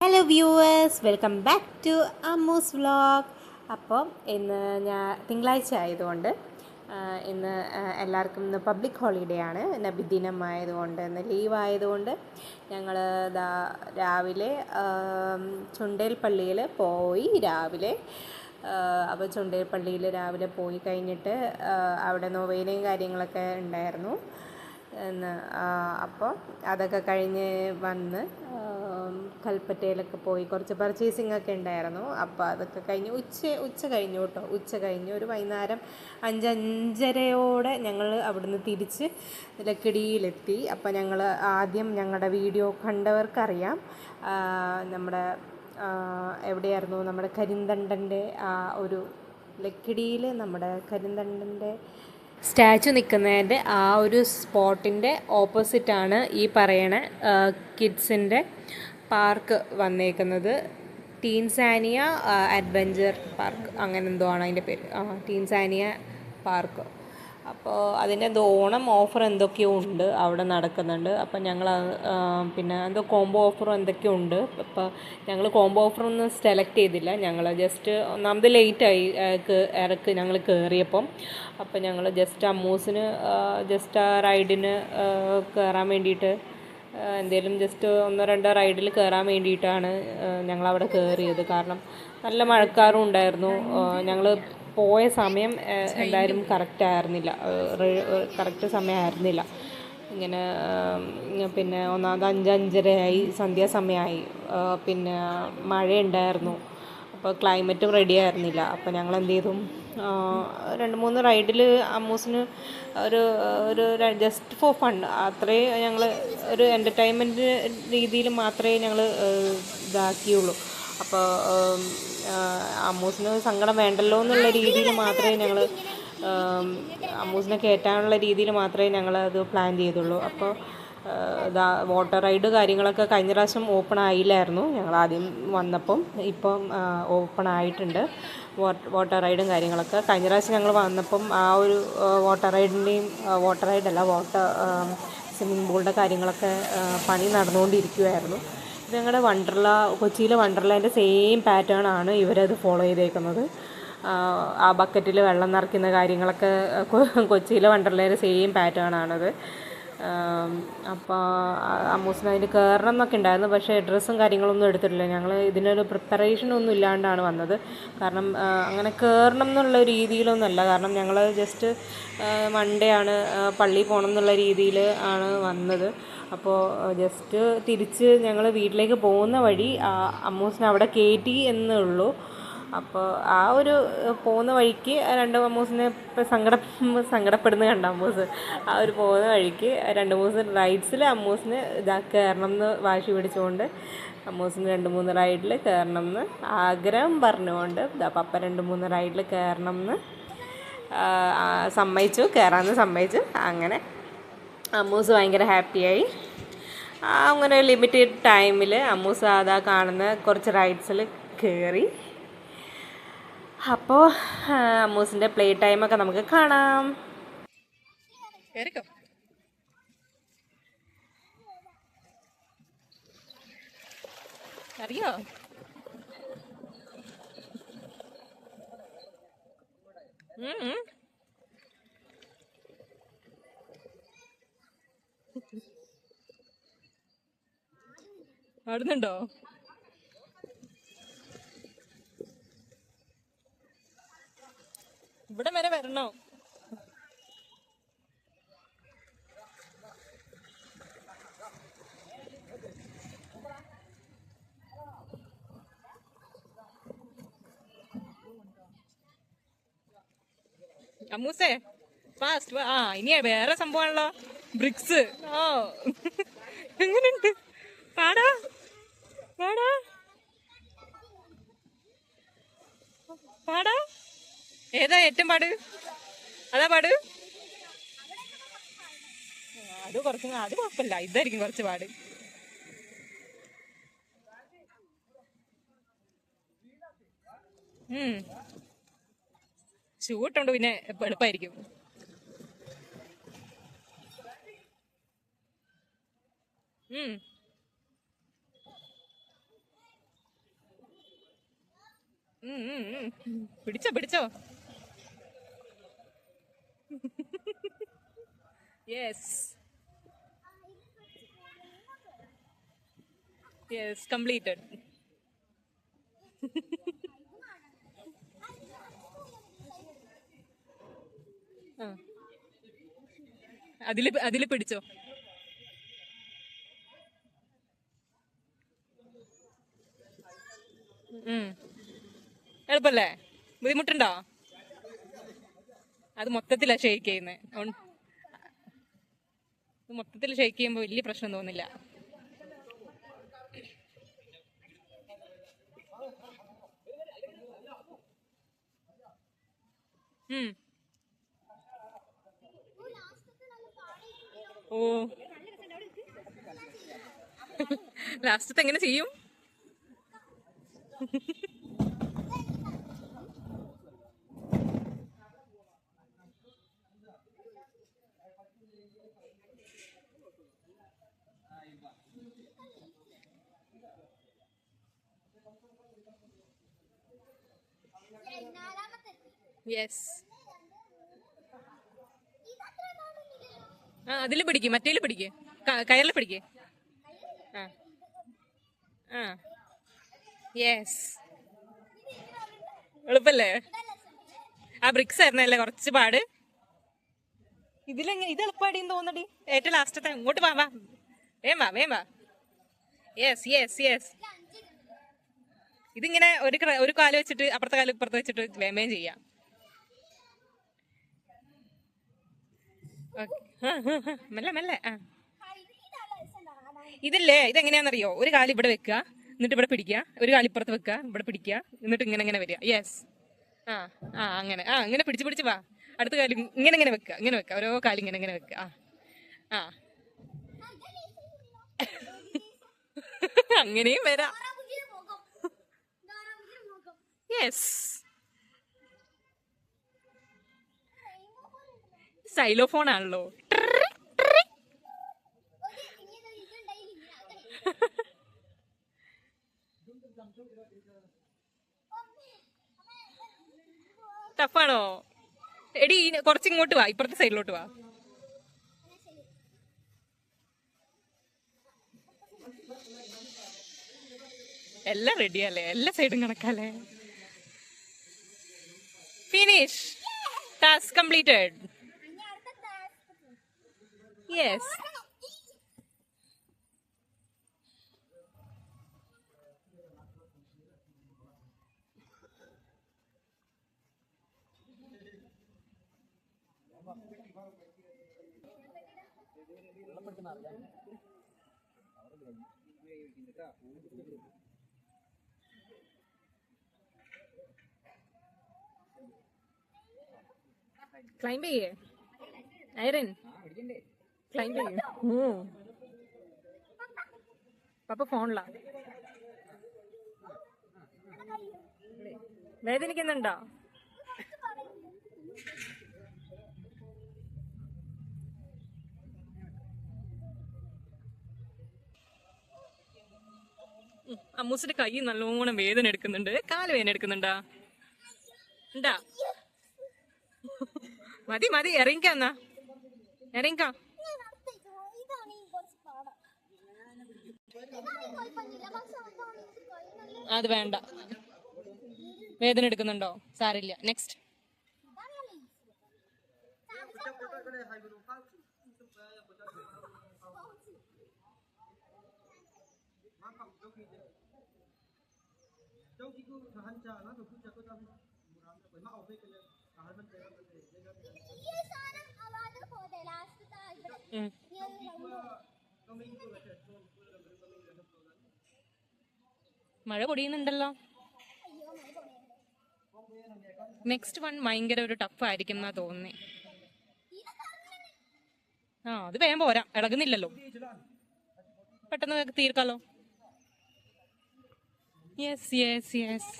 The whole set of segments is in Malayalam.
Hello viewers welcome back to Ammu's vlog അപ്പോൾ ഇന്ന് ഞാൻ തിങ്കളാഴ്ച ആയതുകൊണ്ട് ഇന്ന് എല്ലാവർക്കും ഇന്ന് പബ്ലിക് ഹോളിഡേ ആണ്. നബിദിനം ആയതുകൊണ്ട് ഇന്ന് ലീവ് ആയതുകൊണ്ട് ഞങ്ങൾ ദാ രാവിലെ ചുണ്ടേൽ പള്ളിയിൽ പോയി രാവിലെ. അപ്പോൾ ചുണ്ടേൽ പള്ളിയിൽ രാവിലെ പോയി കഴിഞ്ഞിട്ട് അവിടെ നൊവേനയും കാര്യങ്ങളൊക്കെ ഉണ്ടായിരുന്നു. അപ്പോൾ അതൊക്കെ കഴിഞ്ഞ് വന്ന് കൽപ്പറ്റയിലൊക്കെ പോയി കുറച്ച് പർച്ചേസിംഗ് ഒക്കെ ഉണ്ടായിരുന്നു. അപ്പോൾ അതൊക്കെ കഴിഞ്ഞ് ഉച്ച ഉച്ച കഴിഞ്ഞു കേട്ടോ ഉച്ച കഴിഞ്ഞ് ഒരു വൈകുന്നേരം അഞ്ചഞ്ചരയോടെ ഞങ്ങൾ അവിടുന്ന് തിരിച്ച് ലക്കിടിയിലെത്തി. അപ്പോൾ ഞങ്ങൾ ആദ്യം ഞങ്ങളുടെ വീഡിയോ കണ്ടവർക്കറിയാം. നമ്മുടെ എവിടെയായിരുന്നു നമ്മുടെ കരിന്തണ്ടന്റെ ആ ഒരു ലക്കിടിയിൽ നമ്മുടെ കരിന്തണ്ടന്റെ സ്റ്റാച്ചു നിൽക്കുന്നതിന്റെ ആ ഒരു സ്പോട്ടിന്റെ ഓപ്പോസിറ്റാണ് ഈ പറയണ കിഡ്സിന്റെ പാർക്ക് വന്നേക്കുന്നത്. Tanzania adventure park. അങ്ങനെ എന്തോ ആണ് അതിന്റെ പേര്. ആ ടീൻസാനിയ പാർക്ക്. അപ്പോൾ അതിന്റെ എന്തോ ഓണം ഓഫർ എന്തൊക്കെയോ ഉണ്ട് അവിടെ നടക്കുന്നുണ്ട്. അപ്പം ഞങ്ങൾ പിന്നെ എന്തോ കോംബോ ഓഫറും എന്തൊക്കെയോ ഉണ്ട്. അപ്പോൾ ഞങ്ങൾ കോംബോ ഓഫറൊന്നും സെലക്ട് ചെയ്തില്ല. ഞങ്ങൾ ജസ്റ്റ് ഒന്നാമത് ലേറ്റായി ഇറക്ക് ഞങ്ങൾ കയറിയപ്പം അപ്പോൾ ഞങ്ങൾ ജസ്റ്റ് അമ്മൂസിന് ജസ്റ്റ് ആ റൈഡിന് കയറാൻ വേണ്ടിയിട്ട് എന്തെങ്കിലും ജസ്റ്റ് ഒന്നോ രണ്ടോ റൈഡിൽ കയറാൻ വേണ്ടിയിട്ടാണ് ഞങ്ങൾ അവിടെ കയറിയത് കാരണം നല്ല മഴക്കാറും ഉണ്ടായിരുന്നു. ഞങ്ങൾ പോയ സമയം എന്തായാലും കറക്റ്റ് ആയിരുന്നില്ല. കറക്റ്റ് സമയമായിരുന്നില്ല ഇങ്ങനെ പിന്നെ ഒന്നാമത് അഞ്ചഞ്ചരയായി സന്ധ്യാസമയമായി. പിന്നെ മഴയുണ്ടായിരുന്നു. അപ്പോൾ ക്ലൈമറ്റും റെഡി ആയിരുന്നില്ല. അപ്പോൾ ഞങ്ങൾ എന്ത് ചെയ്തു? രണ്ട് മൂന്ന് റൈഡിൽ അമ്മൂസിന് ഒരു ഒരു ജസ്റ്റ് ഫോർ ഫൺ അത്രേ ഞങ്ങൾ ഒരു എന്റർടൈൻമെന്റ് രീതിയിൽ മാത്രമേ ഞങ്ങൾ ഇതാക്കിയുള്ളൂ. അപ്പോൾ അമ്മൂസിന് സങ്കടം വേണ്ടല്ലോ എന്നുള്ള രീതിയിൽ മാത്രമേ ഞങ്ങൾ അമ്മൂസിനെ കയറ്റാനുള്ള രീതിയിൽ മാത്രമേ ഞങ്ങൾ അത് പ്ലാൻ ചെയ്തുള്ളൂ. അപ്പോൾ ഇതാ വാട്ടർ റൈഡ് കാര്യങ്ങളൊക്കെ കഴിഞ്ഞ പ്രാവശ്യം ഓപ്പൺ ആയില്ലായിരുന്നു. ഞങ്ങൾ ആദ്യം വന്നപ്പം ഇപ്പം ഓപ്പൺ ആയിട്ടുണ്ട്. വാട്ടർ റൈഡും കാര്യങ്ങളൊക്കെ കഴിഞ്ഞ പ്രാവശ്യം ഞങ്ങൾ വന്നപ്പം ആ ഒരു വാട്ടർ റൈഡിന്റെയും വാട്ടർ റൈഡല്ല വാട്ടർ സ്വിമ്മിംഗ് പൂളിന്റെ കാര്യങ്ങളൊക്കെ പണി നടന്നുകൊണ്ടിരിക്കുമായിരുന്നു ഇത് ഞങ്ങളുടെ വണ്ടർല കൊച്ചിയിലെ വണ്ടർലേന്റെ സെയിം പാറ്റേൺ ആണ് ഇവരത് ഫോളോ ചെയ്തേക്കുന്നത്. ആ, ബക്കറ്റിൽ വെള്ളം നിറയ്ക്കുന്ന കാര്യങ്ങളൊക്കെ കൊച്ചിയിലെ വണ്ടർലേന്റെ സെയിം പാറ്റേൺ ആണത്. അപ്പോൾ അമ്മൂസിന് അതിന് കയറണം എന്നൊക്കെ ഉണ്ടായിരുന്നു. പക്ഷേ ഡ്രസ്സും കാര്യങ്ങളൊന്നും എടുത്തിട്ടില്ല. ഞങ്ങൾ ഇതിനൊരു പ്രിപ്പറേഷൻ ഒന്നും ഇല്ലാണ്ടാണ് വന്നത്. കാരണം അങ്ങനെ കയറണം എന്നുള്ള രീതിയിലൊന്നുമല്ല കാരണം ഞങ്ങൾ ജസ്റ്റ് മൺഡേ ആണ് പള്ളി പോകണം എന്നുള്ള രീതിയിൽ ആണ് വന്നത്. അപ്പോൾ ജസ്റ്റ് തിരിച്ച് ഞങ്ങൾ വീട്ടിലേക്ക് പോകുന്ന വഴി അമ്മൂസിനെ അവിടെ കയറ്റി എന്നേ ഉള്ളൂ അപ്പോൾ ആ ഒരു പോകുന്ന വഴിക്ക് രണ്ട് അമ്മൂസിനെ ഇപ്പം സങ്കട സങ്കടപ്പെടുന്ന കണ്ട അമ്മൂസ് ആ ഒരു പോകുന്ന വഴിക്ക് രണ്ട് മൂന്ന് റൈഡ്സിൽ അമ്മൂസിന് ഇതാ കയറണം എന്ന് വാശി പിടിച്ചുകൊണ്ട് അമ്മൂസിന് രണ്ട് മൂന്ന് റൈഡിൽ കയറണം എന്ന് ആഗ്രഹം പറഞ്ഞുകൊണ്ട് ഇതാ പപ്പ രണ്ട് മൂന്ന് റൈഡിൽ കയറണം എന്ന് സമ്മതിച്ചു. കയറാമെന്ന് സമ്മതിച്ചു അങ്ങനെ അമ്മൂസ് ഭയങ്കര ഹാപ്പിയായി. അങ്ങനെ ലിമിറ്റഡ് ടൈമിൽ അമ്മൂസ് അതാ കാണുന്ന കുറച്ച് റൈഡ്സിൽ കയറി അപ്പോൾ അമ്മൂസിന്റെ പ്ലേ ടൈം ഒക്കെ നമുക്ക് കാണാം. അറിയോ? ഉം, ഉം. പാടുന്നുണ്ടോ ഇവിടെ വരെ വരണോ അമ്മൂസേ ഫാസ്റ്റ് ആ ഇനി വേറെ സംഭവമാണല്ലോ. ബ്രിക്സ് ഓ എങ്ങനെയുണ്ട്? പാടാ? പാടാ? പാടാ? ഏതാ ഏറ്റവും പാട്? അതാ പാട്? അത് കുറച്ച് അത് കുഴപ്പമില്ല. ഇതായിരിക്കും കുറച്ച് പാട്. ഉം. ഷൂ ഇട്ടോണ്ട് പിന്നെ എളുപ്പമായിരിക്കും. പിടിച്ചോ പിടിച്ചോ. യെസ് യെസ് കംപ്ലീറ്റഡ് അതിൽ അതിൽ പിടിച്ചോ. എളുപ്പല്ലേ? ബുദ്ധിമുട്ടുണ്ടോ? അത് മൊത്തത്തിലാ ഷെയ്ക്ക് ചെയ്യുന്നത് മൊത്തത്തിൽ ഷെയ്ക്ക് ചെയ്യുമ്പോൾ വലിയ പ്രശ്നം തോന്നില്ല. ഉം. ഓ. ലാസ്റ്റത്തെ എങ്ങനെ ചെയ്യും? യെസ് ആ അതിൽ പിടിക്കും മറ്റേൽ പിടിക്കേ. കയറിൽ പിടിക്കേ. ആ. ആ. യെസ് എളുപ്പല്ലേ? ആ ബ്രിക്സ് ആയിരുന്നല്ലേ കുറച്ച് പാട്? ഇതിലെങ്ങനെ ഇത് എളുപ്പമാടിന്ന് തോന്നടി. ഏറ്റവും ലാസ്റ്റത്തെ ഇങ്ങോട്ട് വാ വാ. വേം വാ വേം വാ. യെസ് യെസ് യെസ് ഇതിങ്ങനെ ഒരു ഒരു കാൽ വെച്ചിട്ട് അപ്പുറത്തെ കാൽ ഇപ്പുറത്ത് വെച്ചിട്ട് വേമേം ചെയ്യാം. ഓക്കേ. മെല്ലെ മെല്ലെ. ആ. ഇതില്ലേ? ഇതെങ്ങനെയാണെന്നറിയോ? ഒരു കാലി ഇവിടെ വെക്കുക എന്നിട്ട് ഇവിടെ പിടിക്കുക. ഒരു കാലിപ്പുറത്ത് വെക്കുക ഇവിടെ പിടിക്കുക എന്നിട്ട് ഇങ്ങനെ ഇങ്ങനെ വരിക. യെസ് ആ ആ അങ്ങനെ. ആ ഇങ്ങനെ പിടിച്ച് പിടിച്ച് വാ. അടുത്ത കാലി ഇങ്ങനെ ഇങ്ങനെ വെക്കുക ഇങ്ങനെ വെക്കുക. ഓരോ കാലി ഇങ്ങനെ ഇങ്ങനെ വെക്കുക. ആ. ആ. അങ്ങനെയും വരാം. യെസ് സൈലോഫോൺ ആണല്ലോ. ടഫാണോ? എടി കുറച്ചിങ്ങോട്ട് കുറച്ച് ഇങ്ങോട്ട് വാ ഇപ്പുറത്തെ സൈഡിലോട്ട് വാ. എല്ലാം റെഡിയല്ലേ? എല്ലാ സൈഡും കണക്കാല്ലേ? Finish task completed yes climb ചെയ്യേ. ഐറൻ ക്ലൈംബ് ചെയ്യേ. ഉം. പപ്പ ഫോണിലാ. വേദനിക്കുന്നുണ്ടോ? അമ്മൂസിന്റെ കൈ നല്ലോണം വേദന എടുക്കുന്നുണ്ട്. കാൽ വേദന എടുക്കുന്നുണ്ടാ? ഉണ്ടാ? മതി മതി ഇറങ്ങിക്ക എന്നാ. ഇറങ്ങിക്ക. അത് വേണ്ട. വേദന എടുക്കുന്നുണ്ടോ? സാരില്ല നെക്സ്റ്റ് മഴ പൊടിയുന്നുണ്ടല്ലോ. നെക്സ്റ്റ് വൺ ഭയങ്കര ഒരു ടഫ് ആയിരിക്കും എന്നാ തോന്നി ആ അത് വേഗം പോരാ ഇളകുന്നില്ലല്ലോ. പെട്ടെന്ന് തീർക്കാലോ? യെസ് യെസ് യെസ്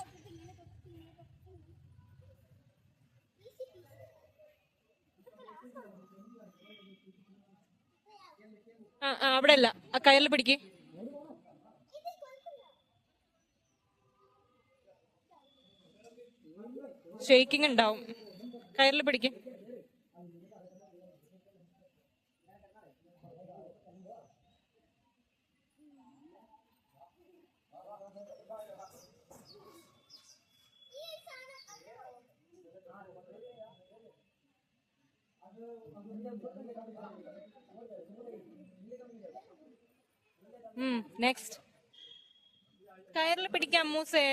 ആ ആ അവിടെ അല്ല ആ കയറിൽ പിടിക്ക് ഷേക്കിംഗ് ഉണ്ടാവും കയറിൽ പിടിക്കും നെക്സ്റ്റ് കയറിൽ പിടിക്കാം മൂസേ.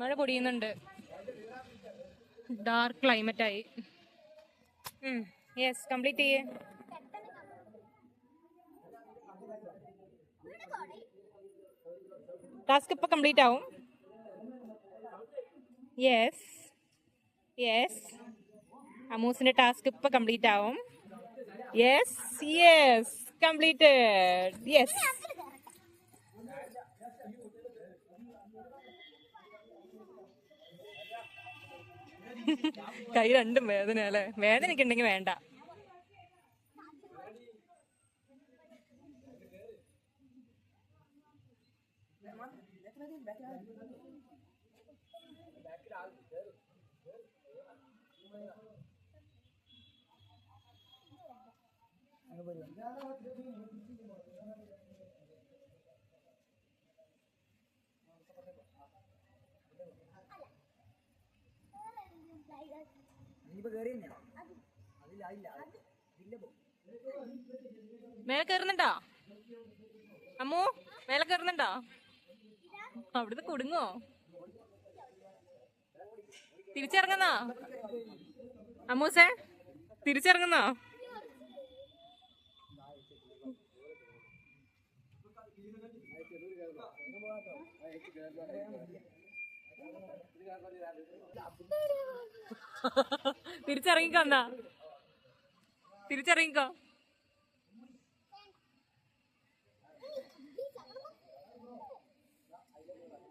മഴ പൊടിയുന്നുണ്ട്. ഡാർക്ക് ക്ലൈമറ്റായി യെസ് കംപ്ലീറ്റ് ചെയ്യേ. ടാസ്ക് ഇപ്പൊ കംപ്ലീറ്റ് ആവും. യെസ് യെസ് അമൂസിന്റെ ടാസ്ക് ഇപ്പൊ കംപ്ലീറ്റ് ആവും. യെസ് യെസ് കംപ്ലീറ്റഡ് യെസ് കൈ രണ്ടും വേദന അല്ലേ? വേദനയ്ക്ക് ഉണ്ടെങ്കിൽ വേണ്ട. മേലെ കയറുന്നുണ്ടോ അമ്മു മേലെ കയറുന്നുണ്ടോ അവിടുന്ന് കുടുങ്ങോ? തിരിച്ചിറങ്ങുന്നോ? അമ്മൂസേ തിരിച്ചിറങ്ങുന്നോ? തിരിച്ചിറങ്ങിക്കോ എന്നാ? തിരിച്ചിറങ്ങിക്കോ?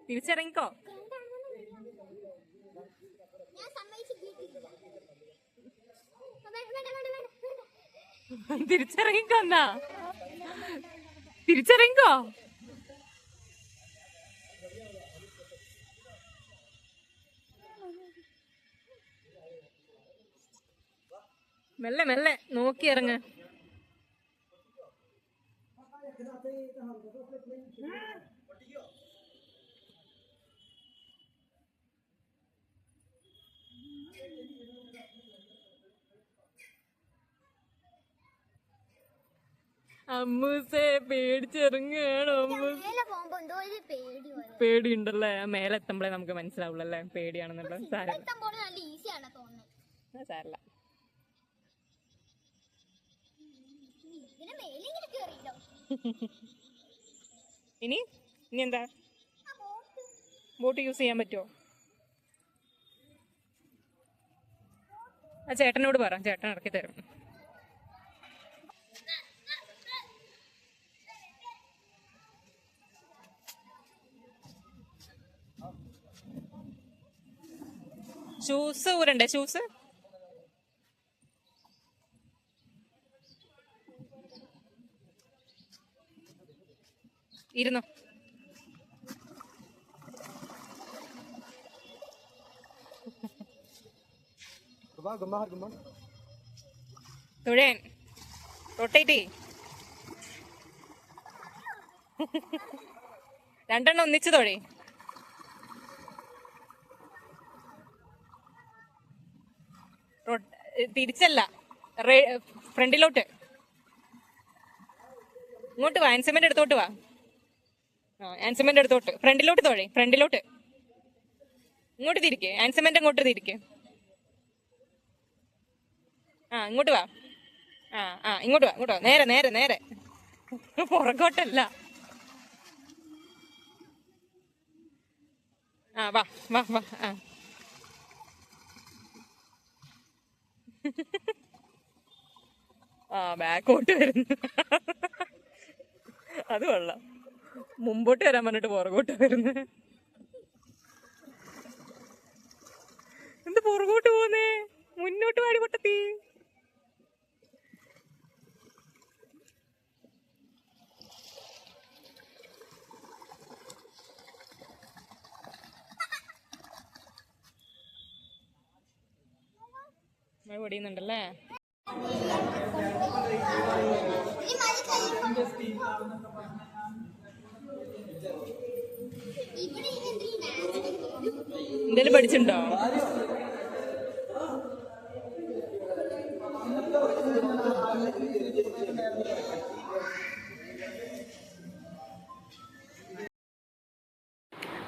തിരിച്ചിറങ്ങിക്കോ ഞാൻ സമ്മതിച്ചു വീട്ടിൽ വേണ്ട വേണ്ട വേണ്ട വേണ്ട തിരിച്ചിറങ്ങിക്കോ എന്നാ? തിരിച്ചിറങ്ങിക്കോ മെല്ലെ മെല്ലെ നോക്കി ഇറങ്ങ്. അമ്മൂസേ പേടിച്ചിറങ്ങുകയാണ് പേടിയുണ്ടല്ലേ? മേലെ എത്തുമ്പോഴേ നമുക്ക് മനസ്സിലാവുള്ളല്ലേ പേടിയാണെന്നുള്ള സാരല്ല. കേറിയില്ലോ. ഇനി? ഇനി എന്താ? ബോട്ട്. യൂസ് ചെയ്യാൻ പറ്റുമോ ആ ചേട്ടനോട് പറ. ചേട്ടൻ ഇറക്കി തരും ഷൂസ് ഊരണ്ടേ ഷൂസ് ഇരുന്നു? തുഴയൻ റൊട്ടേറ്റ് രണ്ടെണ്ണം ഒന്നിച്ച് തൊഴേ തിരിച്ചല്ല. ഫ്രണ്ടിലോട്ട്. ഇങ്ങോട്ട് വാ ആൻസമെന്റ് അടുത്തോട്ട് വാ. ആ അടുത്തോട്ട്. ഫ്രണ്ടിലോട്ട് തൊഴേ ഫ്രണ്ടിലോട്ട്. ഇങ്ങോട്ട് തിരിക്ക് ആൻസമെന്റ് അങ്ങോട്ട് തിരിക്ക്. ആ ഇങ്ങോട്ട് വാ. ആ ആ ഇങ്ങോട്ട് വാ ഇങ്ങോട്ട് വാ. നേരെ നേരെ നേരെ. പുറകോട്ടല്ല. ആ വാ വാ വാ ആ. ആ ബാക്കോട്ട് വരുന്നു. അത് കൊള്ളാം. മുമ്പോട്ട് വരാൻ പറഞ്ഞിട്ട് പുറകോട്ട് വരുന്നു. എന്ത് പുറകോട്ട് പോന്നേ മുന്നോട്ട് വാടി പൊട്ടത്തി. മഴ പൊടിയുന്നുണ്ടല്ലേ? എന്തേലും പഠിച്ചിട്ടുണ്ടോ?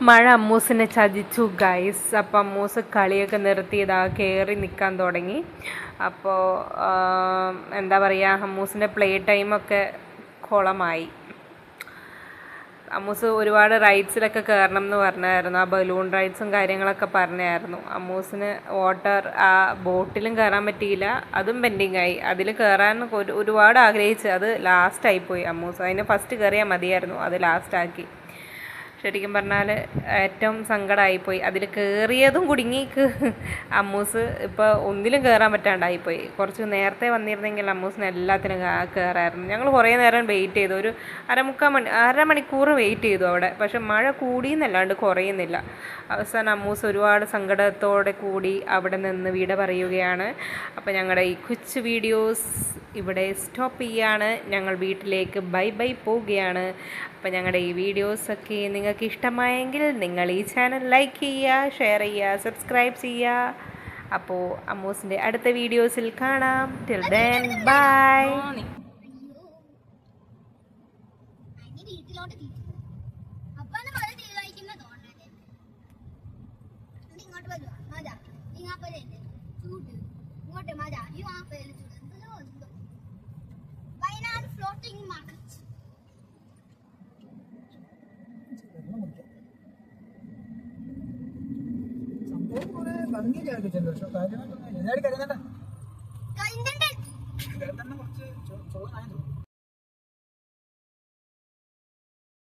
മഴ അമ്മൂസിനെ ചതിച്ചു ഗൈസ് അപ്പം അമ്മൂസ് കളിയൊക്കെ നിർത്തിയതാ കയറി നിൽക്കാൻ തുടങ്ങി. അപ്പോൾ എന്താ പറയുക അമ്മൂസിന്റെ പ്ലേ ടൈമൊക്കെ കുളമായി. അമ്മൂസ് ഒരുപാട് റൈഡ്സിലൊക്കെ കയറണം എന്ന് പറഞ്ഞായിരുന്നു. ആ ബലൂൺ റൈഡ്സും കാര്യങ്ങളൊക്കെ പറഞ്ഞായിരുന്നു. അമ്മൂസിന് വാട്ടർ ആ ബോട്ടിലും കയറാൻ പറ്റിയില്ല. അതും പെൻഡിങ് ആയി. അതിൽ കയറാൻ ഒരു ഒരുപാട് ആഗ്രഹിച്ച് അത് ലാസ്റ്റ് ആയിപ്പോയി അമ്മൂസ്. അതിന് ഫസ്റ്റ് കയറിയാൽ മതിയായിരുന്നു. അത് ലാസ്റ്റ് ആക്കി. ശരിക്കും പറഞ്ഞാൽ ഏറ്റവും സങ്കടമായിപ്പോയി അതിൽ കയറിയതും കുടുങ്ങി അമ്മൂസ് ഇപ്പോൾ ഒന്നിലും കയറാൻ പറ്റാണ്ടായിപ്പോയി. കുറച്ച് നേരത്തെ വന്നിരുന്നെങ്കിൽ അമ്മൂസിന് എല്ലാത്തിനും കയറായിരുന്നു ഞങ്ങൾ കുറേ നേരം വെയിറ്റ് ചെയ്തു. ഒരു അരമുക്കാൽ മണി അരമണിക്കൂർ വെയിറ്റ് ചെയ്തു അവിടെ. പക്ഷെ മഴ കൂടിയെന്നല്ലാണ്ട് കുറയുന്നില്ല. അവസാനം അമ്മൂസ് ഒരുപാട് സങ്കടത്തോടെ കൂടി അവിടെ നിന്ന് വിട പറയുകയാണ്. അപ്പോൾ ഞങ്ങളുടെ ഈ കൊച്ചു വീഡിയോസ് ഇവിടെ സ്റ്റോപ്പ് ചെയ്യാണ്. ഞങ്ങൾ വീട്ടിലേക്ക് ബൈ ബൈ പോവുകയാണ്. അപ്പോൾ ഞങ്ങളുടെ ഈ വീഡിയോസൊക്കെ നിങ്ങൾക്ക് ഇഷ്ടമായെങ്കിൽ നിങ്ങൾ ഈ ചാനൽ ലൈക്ക് ചെയ്യുക ഷെയർ ചെയ്യുക സബ്സ്ക്രൈബ് ചെയ്യുക. അപ്പോൾ അമ്മൂസിന്റെ അടുത്ത വീഡിയോസിൽ കാണാം. ടിൽ ദെൻ ബൈ ഇങ്ങോട്ട് വരുവാ നീ ഇങ്ങാപ്പലുണ്ട് ചൂട്. ഇങ്ങോട്ട് മഴ ഈ മാപ്പൽ ചൂട്. ഫ്ലോട്ടിംഗ് മാർക്കറ്റ് സംഭവം കുറെ ഭംഗിയിലാക്കിച്ചല്ലോ പക്ഷെ കാര്യമായിട്ടൊന്നും എല്ലാവരും കരുതണ്ട. കരുതണ്ട. കുറച്ച് ചോറായെന്ന് തോന്നുന്നു.